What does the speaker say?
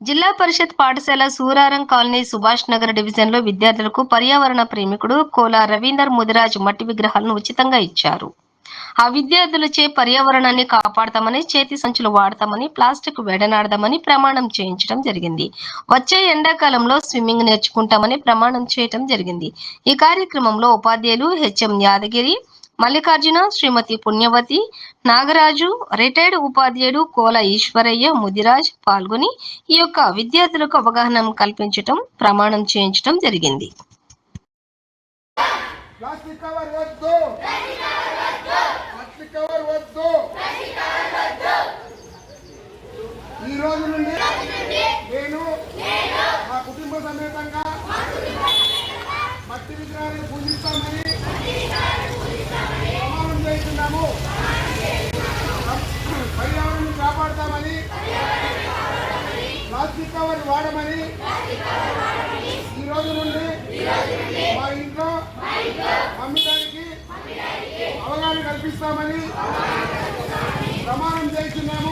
జిల్లా పరిషత్ పాఠశాల సూరారం కాలనీ సుభాష్ నగర్ డివిజన్లో విద్యార్థులకు పర్యావరణ ప్రేమికుడు కోలా రవీందర్ ముదిరాజ్ మట్టి విగ్రహాలను ఉచితంగా ఇచ్చారు. ఆ విద్యార్థులచే పర్యావరణాన్ని కాపాడతామని చేతి సంచులు వాడతామని ప్లాస్టిక్ వెడనాడదామని ప్రమాణం చేయించడం జరిగింది. వచ్చే ఎండాకాలంలో స్విమ్మింగ్ నేర్చుకుంటామని ప్రమాణం చేయటం జరిగింది. ఈ కార్యక్రమంలో ఉపాధ్యాయులు హెచ్ఎం యాదగిరి మల్లికార్జున శ్రీమతి పుణ్యవతి నాగరాజు రిటైర్డ్ ఉపాధ్యాయుడు కోల ఈశ్వరయ్య ముదిరాజ్ పాల్గొని ఈ యొక్క విద్యార్థులకు అవగాహన కల్పించటం ప్రమాణం చేయించటం జరిగింది. ఈ రోజు నుండి నేను మా కుటుంబ సమేతంగా మట్టి విగ్రహాన్ని పూజిస్తామని ప్రమాణం చేస్తున్నాము పర్యావరణం కాపాడుతామని ప్లాస్టిక్ వాడమని ఈ రోజు నుండి మా ఇంట్లో అమ్మడానికి అవగాహన కల్పిస్తామని ప్రమాణం చేస్తున్నాము.